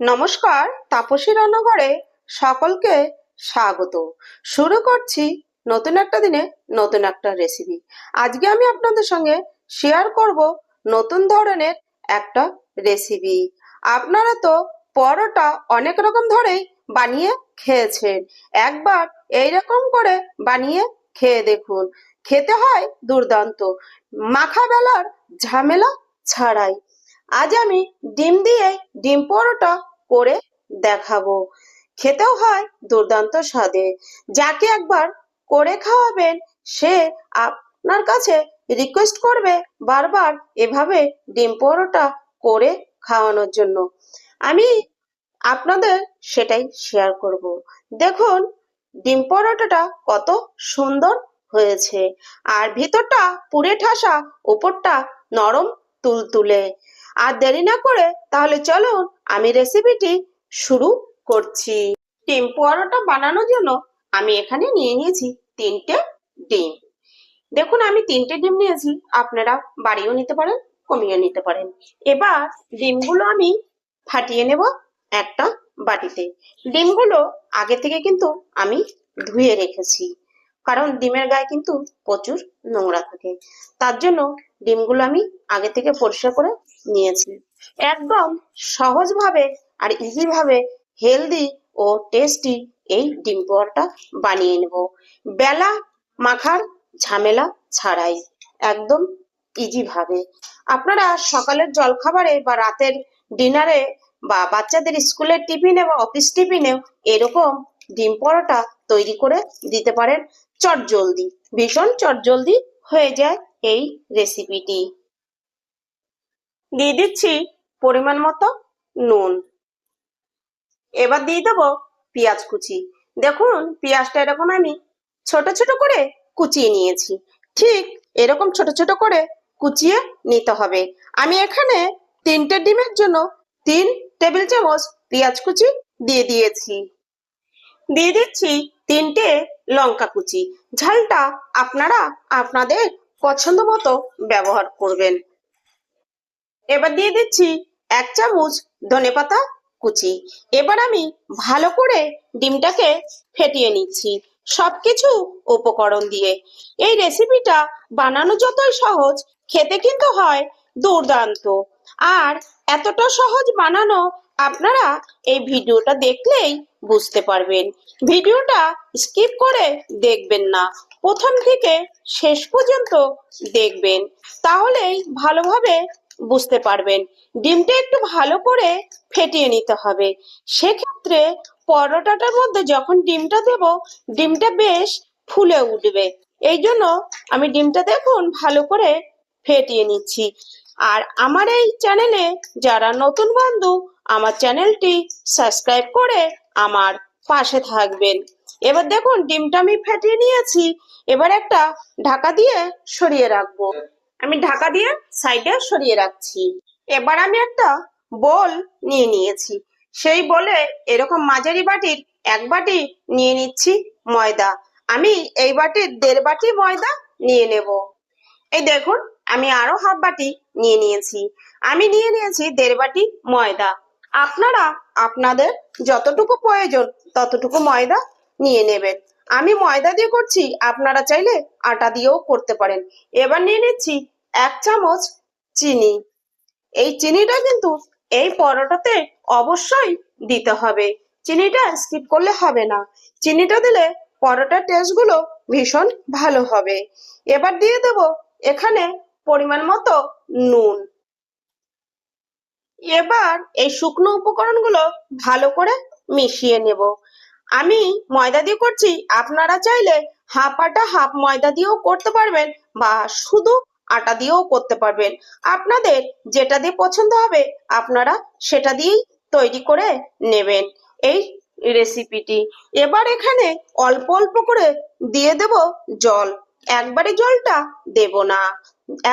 নমস্কার, তাপসী রান্নাঘরে সকলকে স্বাগত। শুরু করছি নতুন একটা দিনে নতুন একটা রেসিপি আজকে আমি আপনাদের সঙ্গে শেয়ার করব নতুন ধরনের একটা রেসিপি আপনারা তো পরোটা অনেক রকম ধরেই বানিয়ে খেয়েছেন। একবার এই রকম করে বানিয়ে খেয়ে দেখুন। খেতে হয় দুর্দান্ত। মাখা বেলার ঝামেলা ছাড়াই। আজ আমি ডিম দিয়ে ডিম পরোটা করে দেখাবো। খেতেও হয় দুর্দান্ত স্বাদে। যাকে একবার করে খাওয়াবেন, সে আপনার কাছে রিকোয়েস্ট করবে বারবার এভাবে ডিম পরোটা করে খাওয়ানোর জন্য। আমি আপনাদের সেটাই শেয়ার করব। দেখুন, ডিম পরোটাটা কত সুন্দর হয়েছে। আর ভিতরটা পুরে ঠাসা উপরটা নরম তুলতুলে। আর দেরি না করে তাহলে চলুন আমি রেসিপিটি শুরু করছি। ডিম পোয়ারোটা বানানোর জন্য আমি এখানে নিয়ে নিয়েছি তিনটে ডিম। দেখুন, আমি তিনটে ডিম নিয়েছি। আপনারা বাড়িও নিতে পারেন কমিয়ে নিতে পারেন। এবার ডিমগুলো আমি ফাটিয়ে নেব একটা বাটিতে। ডিমগুলো আগে থেকে কিন্তু আমি ধুয়ে রেখেছি, কারণ ডিমের গায়ে কিন্তু প্রচুর নোংরা থাকে। তার জন্য ডিমগুলো আমি আগে থেকে পরিষ্কার করে নিয়েছি। একদম সহজভাবে আর ইজিভাবে হেলদি ও টেস্টি এই ডিম পরোটা বানিয়ে নেব। বেলা মাখার ঝামেলা ছাড়াই, একদম ইজি ভাবে। আপনারা সকালের জলখাবারে বা রাতের ডিনারে বা বাচ্চাদের স্কুলের টিফিনে বা অফিস টিফিনেও এরকম ডিম পরোটা তৈরি করে দিতে পারেন চটজলদি। ভীষণ চটজলদি হয়ে যায় এই রেসিপিটি দিয়ে দিচ্ছি পরিমাণ মতো নুন। এবার দিয়ে দেবো পেঁয়াজ কুচি। দেখুন, পেঁয়াজটা এরকম আমি ছোট ছোট করে কুচিয়ে নিয়েছি। ঠিক এরকম ছোট ছোট করে কুচিয়ে নিতে হবে। আমি এখানে তিনটে ডিমের জন্য তিন টেবিল চামচ পেঁয়াজ কুচি দিয়ে দিয়েছি। দিয়ে দিচ্ছি তিনটে লঙ্কা কুচি। ঝালটা আপনারা আপনাদের পছন্দ মতো ব্যবহার করবেন। এবার দিয়ে দিচ্ছি এক চামচ ধনেপাতা কুচি। এবার আমি ভালো করে ডিমটাকে ফেটিয়ে নিচ্ছি সবকিছু উপকরণ দিয়ে। এই রেসিপিটা বানানো যতই সহজ, খেতে কিন্তু হয় দুর্দান্ত। আর এতটা সহজ বানানো আপনারা এই ভিডিওটা দেখলেই বুঝতে পারবেন। ভিডিওটা স্কিপ করে দেখবেন না, প্রথম থেকে শেষ পর্যন্ত দেখবেন। তাহলেই ভালোভাবে বুঝতে পারবেন। ডিমটা একটু ভালো করে ফেটিয়ে নিতে হবে। সেক্ষেত্রে পরোটাটার মধ্যে যখন ডিমটা দেব, ডিমটা বেশ ফুলে উঠবে। এই জন্য আমি ডিমটা দেখুন ভালো করে ফেটিয়ে নিচ্ছি। আর আমার এই চ্যানেলে যারা নতুন বন্ধু, আমার চ্যানেলটি সাবস্ক্রাইব করে আমার পাশে থাকবেন। এবার দেখুন, ডিমটা আমি ফেটিয়ে নিয়েছি। এবার একটা ঢাকা দিয়ে সরিয়ে রাখব। আমি ঢাকা দিয়ে সাইডে সরিয়ে রাখছি। এবার আমি একটা বোল নিয়ে নিয়েছি। সেই বলে এরকম মাঝারি বাটির এক বাটি নিয়ে নিচ্ছি ময়দা। আমি এই বাটির দেড় বাটি ময়দা নিয়ে নেব। এই দেখুন, আমি আরও হাফ বাটি নিয়ে নিয়েছি। আমি নিয়ে নিয়েছি দেড় বাটি ময়দা। আপনারা আপনাদের যতটুকু প্রয়োজন ততটুকু ময়দা নিয়ে নেবেন। আমি ময়দা দিয়ে করছি, আপনারা চাইলে আটা দিয়েও করতে পারেন। এবার নিয়ে নিচ্ছি এক চামচ চিনি। এই চিনিটা কিন্তু এই পরোটাতে অবশ্যই দিতে হবে। চিনিটা স্কিপ করলে হবে না। চিনিটা দিলে পরোটার টেস্টগুলো ভীষণ ভালো হবে। এবার দিয়ে দেব এখানে পরিমাণ মতো নুন। এবার এই শুকনো উপকরণগুলো ভালো করে মিশিয়ে নেব। আমি ময়দা দিয়ে করছি, আপনারা চাইলে হাফ আটা হাফ ময়দা দিয়েও করতে পারবেন বা শুধু আটা দিয়েও করতে পারবেন। আপনাদের যেটা দিয়ে পছন্দ হবে, আপনারা সেটা দিয়েই তৈরি করে নেবেন এই রেসিপিটি। এবার এখানে অল্প অল্প করে দিয়ে দেব জল। একবারে জলটা দেব না,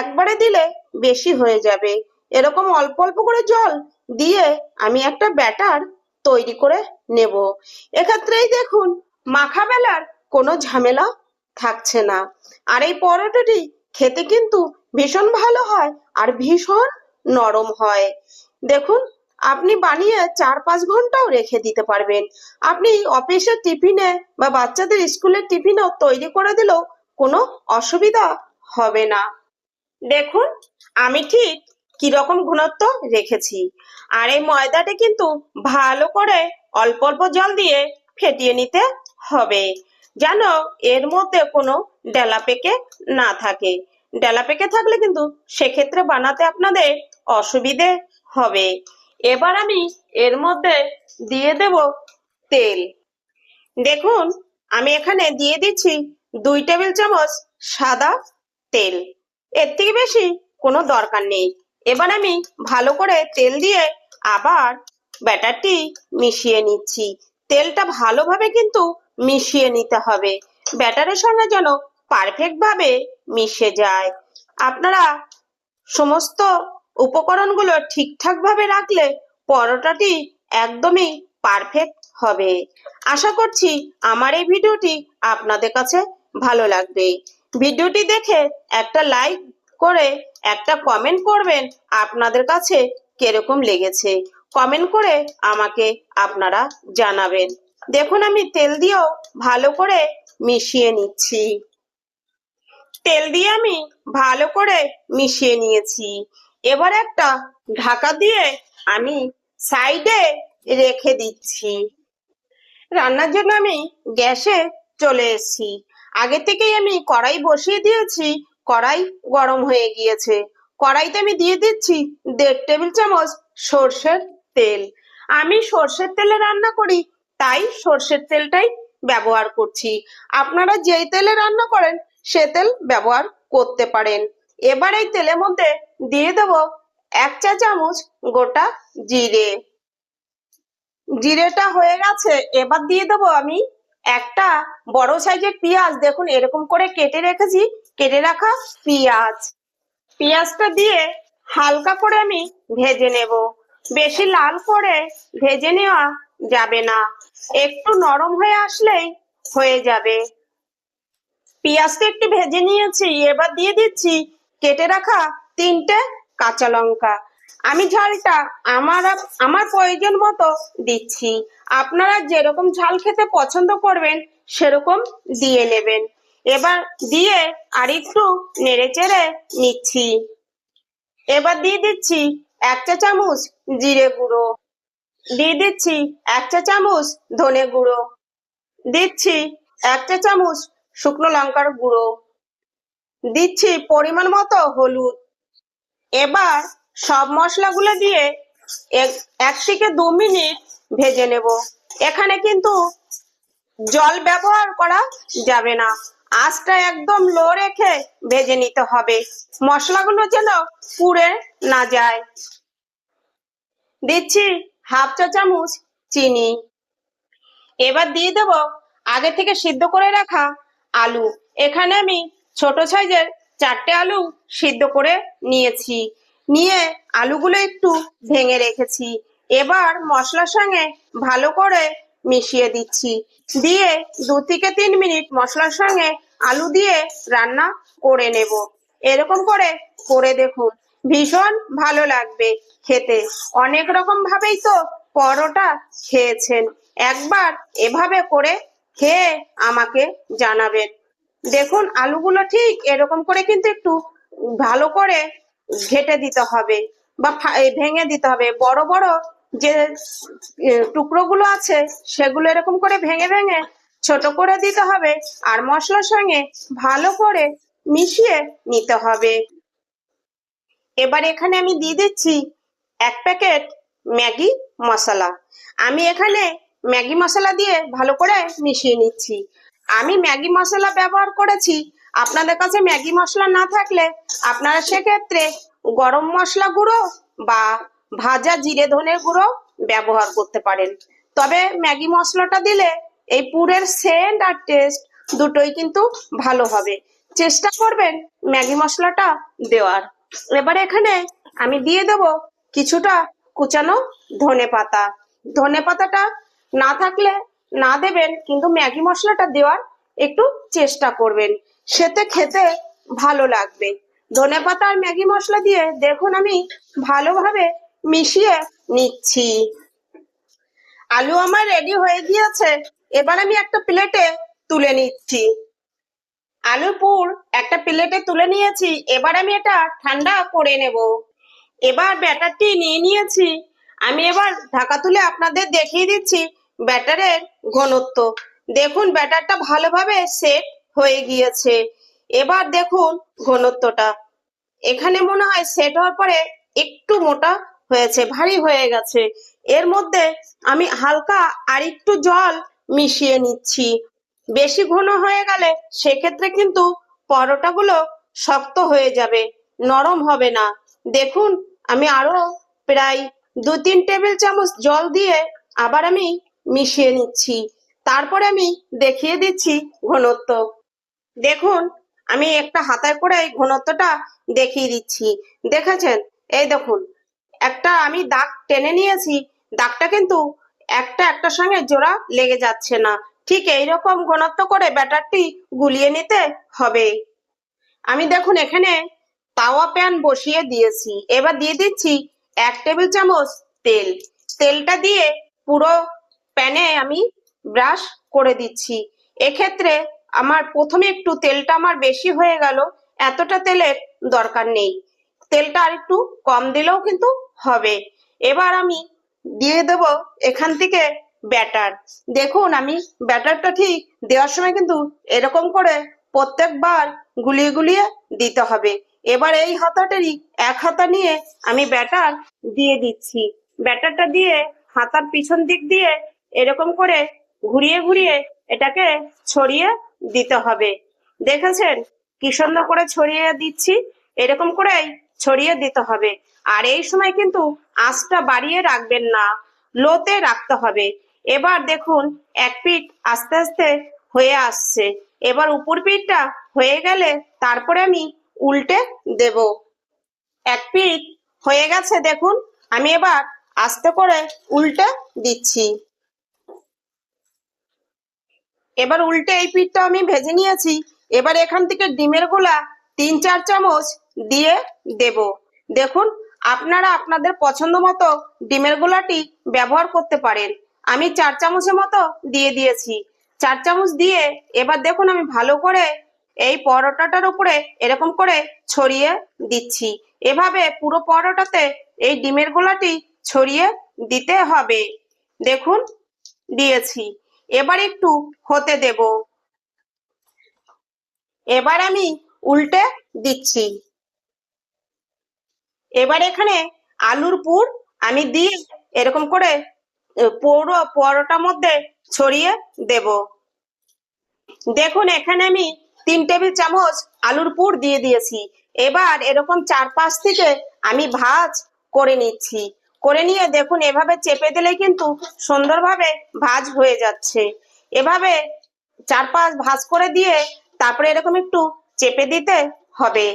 একবারে দিলে বেশি হয়ে যাবে। এরকম অল্প অল্প করে জল দিয়ে আমি একটা ব্যাটার তৈরি করে নেব। এক্ষেত্রেই দেখুন, মাখা বেলার কোনো ঝামেলা থাকছে না। আর এই পরোটাটি খেতে কিন্তু ভীষণ ভালো হয় আর ভীষণ নরম হয়। দেখুন, আপনি বানিয়ে চার পাঁচ ঘন্টাও রেখে দিতে পারবেন। আপনি অফিসের টিফিনে বা বাচ্চাদের স্কুলের টিফিনেও তৈরি করে দিলেও কোনো অসুবিধা হবে না। দেখুন, আমি ঠিক কীরকম ঘনত্ব রেখেছি। আর এই ময়দাটা কিন্তু ভালো করে অল্প অল্প জল দিয়ে ফেটিয়ে নিতে হবে, যেন এর মধ্যে কোনো ডেলা পেকে না থাকে। ডেলা পেকে থাকলে কিন্তু সেক্ষেত্রে বানাতে আপনাদের অসুবিধে হবে। এবার আমি এর মধ্যে দিয়ে দেব তেল। দেখুন, আমি এখানে দিয়ে দিচ্ছি দুই টেবিল চামচ সাদা তেল। এর থেকে বেশি কোনো দরকার নেই। এবার আমি ভালো করে তেল দিয়ে আবার ব্যাটারটি মিশিয়ে নিচ্ছি। তেলটা ভালোভাবে কিন্তু মিশিয়ে নিতে হবে। ব্যাটারের সঙ্গে যেন পারফেক্ট ভাবে মিশে যায়। আপনারা সমস্ত উপকরণগুলো ঠিকঠাক ভাবে রাখলে পরোটাটি একদমই পারফেক্ট হবে। আশা করছি আমার এই ভিডিওটি আপনাদের কাছে ভালো লাগবে। ভিডিওটি দেখে একটা লাইক করে একটা কমেন্ট করবেন আপনাদের কাছে কীরকম লেগেছে। কমেন্ট করে আমাকে আপনারা জানাবেন। দেখুন আমি তেল দিয়েও ভালো করে মিশিয়ে নিচ্ছি। তেল দিয়ে আমি ভালো করে মিশিয়ে নিয়েছি। এবার একটা ঢাকা দিয়ে আমি সাইডে রেখে দিচ্ছি। রান্নার জন্য আমি গ্যাসে চলে এসেছি। আগে থেকেই আমি কড়াই বসিয়ে দিয়েছি। কড়াই গরম হয়ে গিয়েছে। কড়াইতে আমি দিয়ে দিচ্ছি দেড় টেবিল চামচ সর্ষের তেল। আমি সর্ষের তেলে রান্না করি, তাই সর্ষের তেলটাই ব্যবহার করছি। আপনারা যেই তেলে রান্না করেন, সে তেল ব্যবহার করতে পারেন। এবার এই তেলের মধ্যে দিয়ে দেব এক চা চামচ গোটা জিরে। জিরেটা হয়ে গেছে, এবার দিয়ে দেবো আমি একটা বড় সাইজের পেঁয়াজ। দেখুন, এরকম করে কেটে রেখেছি কেটে রাখা পেঁয়াজ। পেঁয়াজটা দিয়ে হালকা করে আমি ভেজে নেব। বেশি লাল করে ভেজে নেওয়া যাবে না। একটু নরম হয়ে আসলেই হয়ে যাবে। পেঁয়াজটা একটু ভেজে নিয়েছি, এবার দিয়ে দিচ্ছি কেটে রাখা তিনটে কাঁচা লঙ্কা। আমি ঝালটা আমার আমার প্রয়োজন মতো দিচ্ছি। আপনারা যেরকম ঝাল খেতে পছন্দ করবেন, সেরকম দিয়ে নেবেন। এবার দিয়ে আর একটু নেড়ে চেড়ে নিচ্ছি। এবার দিয়ে দিচ্ছি এক চা চামচ জিরে গুঁড়ো। দিয়ে দিচ্ছি এক চা চামচ ধনে গুঁড়ো। দিচ্ছি এক চা চামচ শুকনো লঙ্কার গুঁড়ো। দিচ্ছি পরিমাণ মতো হলুদ। এবার সব মশলাগুলো দিয়ে এক- থেকে দু মিনিট ভেজে নেব। এখানে কিন্তু জল ব্যবহার করা যাবে না। আঁচটা একদম লো রেখে ভেজে নিতে হবে। মশলাগুলো যেন পুড়ে না যায়। দিচ্ছি হাফ চা চামচ চিনি। এবার দিয়ে দেব আগে থেকে সিদ্ধ করে রাখা আলু। এখানে আমি ছোট সাইজের চারটে আলু সিদ্ধ করে নিয়েছি। নিয়ে আলুগুলো একটু ভেঙে রেখেছি। এবার মশলার সঙ্গে ভালো করে মিশিয়ে দিচ্ছি। দিয়ে দু থেকে তিন মিনিট মশলার সঙ্গে আলু দিয়ে রান্না করে নেব। এরকম করে করে দেখুন, ভীষণ ভালো লাগবে খেতে। অনেক রকম ভাবেই তো পরোটা খেয়েছেন। একবার এভাবে করে খেয়ে আমাকে জানাবেন। দেখুন, আলুগুলো ঠিক এরকম করে কিন্তু একটু ভালো করে ঘেটে দিতে হবে বা ভেঙে দিতে হবে। বড় বড় যে টুকরোগুলো আছে, সেগুলো এরকম করে ভেঙে ভেঙে ছোট করে দিতে হবে আর মশলার সঙ্গে ভালো করে মিশিয়ে নিতে হবে। এবার এখানে আমি দিয়ে দিচ্ছি এক প্যাকেট ম্যাগি মশলা। আমি এখানে ম্যাগি মশলা দিয়ে ভালো করে মিশিয়ে নিচ্ছি। আমি ম্যাগি মশলা ব্যবহার করেছি। আপনাদের কাছে ম্যাগি মশলা না থাকলে আপনারা সেক্ষেত্রে গরম মশলা গুঁড়ো বা ভাজা জিরে ধনের গুঁড়ো ব্যবহার করতে পারেন। তবে ম্যাগি মশলাটা দিলে এই পুরের সেন্ট আর টেস্ট দুটোই কিন্তু ভালো হবে। চেষ্টা করবেন ম্যাগি মশলাটা দেওয়ার। এবার এখানে আমি দিয়ে দেব কিছুটা কুচানো ধনে পাতা। ধনে পাতাটা না থাকলে না দেবেন, কিন্তু ম্যাগি মশলাটা দেওয়ার একটু চেষ্টা করবেন। সেতে খেতে ভালো লাগবে। ধনে পাতা আর ম্যাগি মশলা দিয়ে দেখুন আমি ভালোভাবে মিশিয়ে নিচ্ছি। আলু আমার রেডি হয়ে গিয়েছে। এবার আমি একটা প্লেটে তুলে নিচ্ছি। আলুর পুর একটা প্লেটে তুলে নিয়েছি। এবার আমি এটা ঠান্ডা করে নেব। এবার ব্যাটারটি নিয়ে নিয়েছি। আমি এবার ঢাকা তুলে আপনাদের দেখিয়ে দিচ্ছি ব্যাটারের ঘনত্ব। দেখুন, ব্যাটারটা ভালোভাবে সেট হয়ে গিয়েছে। এবার দেখুন ঘনত্বটা। এখানে মনে হয় সেট হওয়ার পরে একটু মোটা হয়েছে, ভারী হয়ে গেছে। এর মধ্যে আমি হালকা আর একটু জল মিশিয়ে নিচ্ছি। বেশি ঘন হয়ে গেলে সেক্ষেত্রে কিন্তু পরোটাগুলো শক্ত হয়ে যাবে, নরম হবে না। দেখুন, আমি আরও প্রায় দু তিন টেবিল চামচ জল দিয়ে আবার আমি মিশিয়ে নিচ্ছি। তারপরে আমি দেখিয়ে দিচ্ছি ঘনত্ব। দেখুন, আমি একটা হাতায় করে এই ঘনত্বটা দেখিয়ে দিচ্ছি। দেখেছেন? এই দেখুন একটা আমি দাগ টেনে নিয়েছি, দাগটা কিন্তু একটা একটার সঙ্গে জোড়া লেগে যাচ্ছে না। ঠিক এইরকম ঘনত্ব করে ব্যাটারটি গুলিয়ে নিতে হবে। আমি দেখুন এখানে তাওয়া প্যান বসিয়ে দিয়েছি। এবার দিয়ে দিচ্ছি এক টেবিল চামচ তেল। তেলটা দিয়ে পুরো প্যানে আমি ব্রাশ করে দিচ্ছি। এক্ষেত্রে আমার প্রথমে একটু তেলটা আমার বেশি হয়ে গেল, এতটা তেলের দরকার নেই। তেলটা আর একটু কম দিলেও কিন্তু হবে। এবার আমি দিয়ে দেব এখান থেকে ব্যাটার। দেখুন, আমি ব্যাটারটা ঠিক দেওয়ার সময় কিন্তু এরকম করে প্রত্যেকবার গুলিয়ে গুলিয়ে দিতে হবে। এবার এই হাতাটারই এক হাতা নিয়ে আমি ব্যাটার দিয়ে দিচ্ছি। ব্যাটারটা দিয়ে হাতার পিছন দিক দিয়ে এরকম করে ঘুরিয়ে ঘুরিয়ে এটাকে ছড়িয়ে দিতে হবে। দেখেছেন? কি সুন্দর করে ছড়িয়ে দিচ্ছি। এরকম করেই ছড়িয়ে দিতে হবে। আর এই সময় কিন্তু আঁচটা বাড়িয়ে রাখবেন না, লোতে রাখতে হবে। এবার দেখুন, এক পিঠ আস্তে আস্তে হয়ে আসছে। এবার উপর পিঠটা হয়ে গেলে তারপরে আমি উল্টে দেব। এক পিঠ হয়ে গেছে, দেখুন, আমি এবার আস্তে করে উল্টে দিচ্ছি। এবার উল্টে এই পিঠটা আমি ভেজে নিয়েছি। এবার এখান থেকে ডিমের গোলা তিন চার চামচ দিয়ে দেব। দেখুন, আপনারা আপনাদের পছন্দ মতো ডিমের গোলাটি ব্যবহার করতে পারেন। আমি চার চামচের মতো দিয়ে দিয়েছি। চার চামচ দিয়ে এবার দেখুন, আমি ভালো করে এই পরোটাটার উপরে এরকম করে ছড়িয়ে দিচ্ছি। এভাবে পুরো পরোটাতে এই ডিমের গোলাটি ছড়িয়ে দিতে হবে। দেখুন, দিয়েছি। এবার একটু হতে দেব। এবার আমি উল্টে দিচ্ছি। এবার এখানে আলুর পুর আমি দিয়ে এরকম করে পুরো, পরোটার মধ্যে ছড়িয়ে দেব। দেখুন, এখানে আমি তিন টেবিল চামচ আলুর পুর দিয়ে দিয়েছি। এবার এরকম চার পাঁচ থেকে আমি ভাজ করে নিচ্ছি। করে নিয়ে দেখুন, এভাবে চেপে দিলে কিন্তু সুন্দরভাবে ভাজ হয়ে যাচ্ছে। এভাবে চার পাঁচ ভাজ করে দিয়ে তারপরে এরকম একটু চেপে দিতে হবে।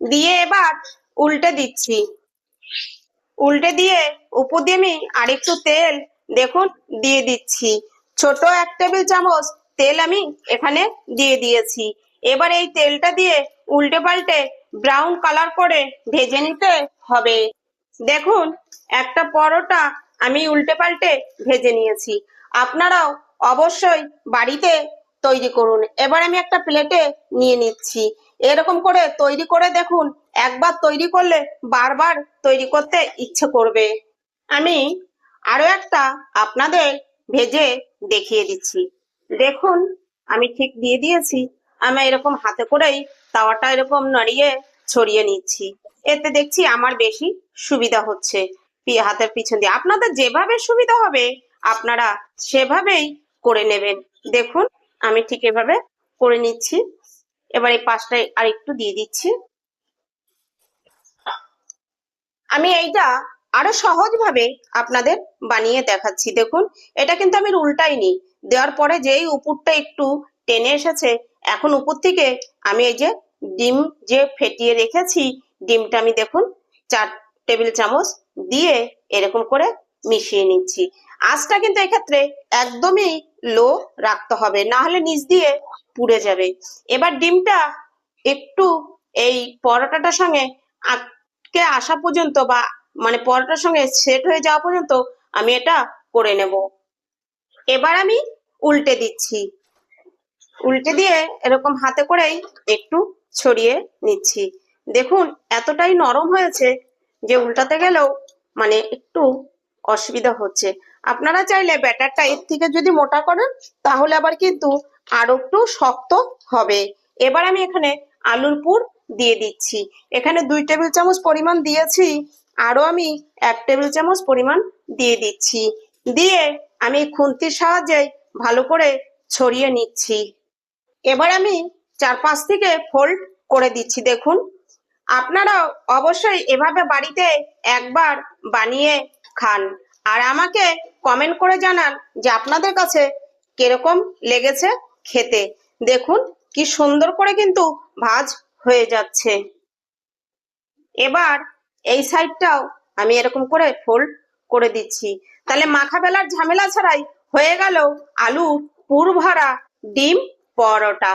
দিয়ে এবার উল্টে দিচ্ছি। উল্টে দিয়ে উপর দিয়ে আমি আরেকটু তেল দেখুন দিয়ে দিচ্ছি। ছোট এক টেবিল চামচ তেল আমি এখানে দিয়ে দিয়েছি। এবার এই তেলটা দিয়ে উল্টে পাল্টে ব্রাউন কালার করে ভেজে নিতে হবে। দেখুন, একটা পরোটা আমি উল্টে পাল্টে ভেজে নিয়েছি। আপনারাও অবশ্যই বাড়িতে তৈরি করুন। এবার আমি একটা প্লেটে নিয়ে নিচ্ছি। এরকম করে তৈরি করে দেখুন, একবার তৈরি করলে বারবার তৈরি করতে ইচ্ছে করবে। আমি আরও একটা আপনাদের ভেজে দেখিয়ে দিচ্ছি। দেখুন, আমি ঠিক দিয়ে দিয়েছি। আমি এরকম হাতে করেই তাওয়াটা এরকম নড়িয়ে ছড়িয়ে নিচ্ছি। এতে দেখছি আমার বেশি সুবিধা হচ্ছে। হাতের পিছন দিয়ে। আপনাদের যেভাবে সুবিধা হবে, আপনারা সেভাবেই করে নেবেন। দেখুন আমি ঠিক এভাবে করে নিচ্ছি। এবার এই পাশটায় আর একটু দিয়ে দিচ্ছি। আমি এইটা আরও সহজ ভাবে আপনাদের বানিয়ে দেখাচ্ছি। দেখুন, এটা কিন্তু আমি উল্টাই উল্টাইনি দেওয়ার পরে যেই উপরটা একটু টেনে এসেছে, এখন উপর থেকে আমি এই যে ডিম যে ফেটিয়ে রেখেছি, ডিমটা আমি দেখুন চার টেবিল চামচ দিয়ে এরকম করে মিশিয়ে নিচ্ছি। আঁচটা কিন্তু এক্ষেত্রে একদমই লো রাখতে হবে না হলে নিচ দিয়ে পুড়ে যাবে। এবার ডিমটা একটু এই পরোটাটার সঙ্গে আটকে আসা পর্যন্ত বা মানে পরোটার সঙ্গে সেট হয়ে যাওয়া পর্যন্ত আমি এটা করে নেব। এবার আমি উল্টে দিচ্ছি। উল্টে দিয়ে এরকম হাতে করেই একটু ছড়িয়ে নিচ্ছি। দেখুন, এতটাই নরম হয়েছে যে উল্টাতে গেলেও মানে একটু অসুবিধা হচ্ছে। আপনারা চাইলে ব্যাটারটা এর থেকে যদি মোটা করেন, তাহলে আবার কিন্তু আরও একটু শক্ত হবে। এবার আমি এখানে আলুর পুর দিয়ে দিচ্ছি। এখানে দুই টেবিল চামচ পরিমাণ দিয়েছি, আরও আমি এক টেবিল চামচ পরিমাণ দিয়ে দিচ্ছি। দিয়ে আমি খুন্তির সাহায্যে ভালো করে ছড়িয়ে নিচ্ছি। এবার আমি চার পাঁচ থেকে ফোল্ড করে দিচ্ছি, দেখুন। আপনারা অবশ্যই এভাবে বাড়িতে একবার বানিয়ে খান। আর আমাকে কমেন্ট করে জানান যে আপনাদের কাছে কীরকম লেগেছে খেতে। দেখুন কি সুন্দর করে কিন্তু ভাজ হয়ে যাচ্ছে। এবার এই সাইডটাও আমি এরকম করে ফোল্ড করে দিচ্ছি। তাহলে মাখা বেলার ঝামেলা ছাড়াই হয়ে গেল আলুর পুর ভরা ডিম পরোটা।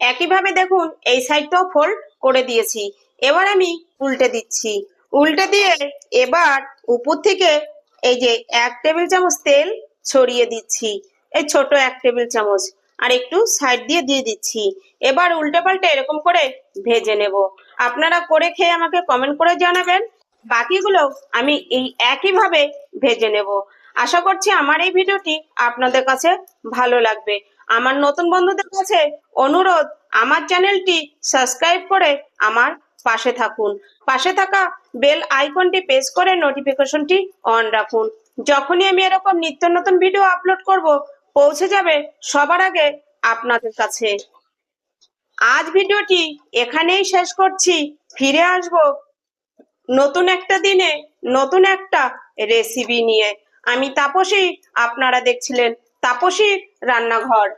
একইভাবে দেখুন এই সাইডটাও ফোল্ড করে দিয়েছি। এবার আমি উল্টে দিচ্ছি। উল্টে দিয়ে এবার উপর থেকে এই যে এক টেবিল চামচ তেল ছড়িয়ে দিচ্ছি। এই ছোট এক টেবিল চামচ। আর একটু সাইড দিয়ে দিয়ে দিচ্ছি। এবার উল্টে পাল্টে এরকম করে ভেজে নেব। আপনারা করে খেয়ে আমাকে কমেন্ট করে জানাবেন। বাকিগুলো আমি এই একইভাবে ভেজে নেব। আশা করছি আমার এই ভিডিওটি আপনাদের কাছে ভালো লাগবে। আমার নতুন বন্ধুদের কাছে অনুরোধ আমার চ্যানেলটি সাবস্ক্রাইব করে আমার পাশে থাকুন। পাশে থাকা বেল আইকনটি প্রেস করে নোটিফিকেশনটি অন রাখুন। যখনই আমি এরকম নিত্য নতুন ভিডিও আপলোড করব, পৌঁছে যাবে সবার আগে আপনাদের কাছে। আজ ভিডিওটি এখানেই শেষ করছি। ফিরে আসব নতুন একটা দিনে, নতুন একটা রেসিপি নিয়ে। আমি তাপসী, আপনারা দেখছিলেন তাপসী রান্নাঘর।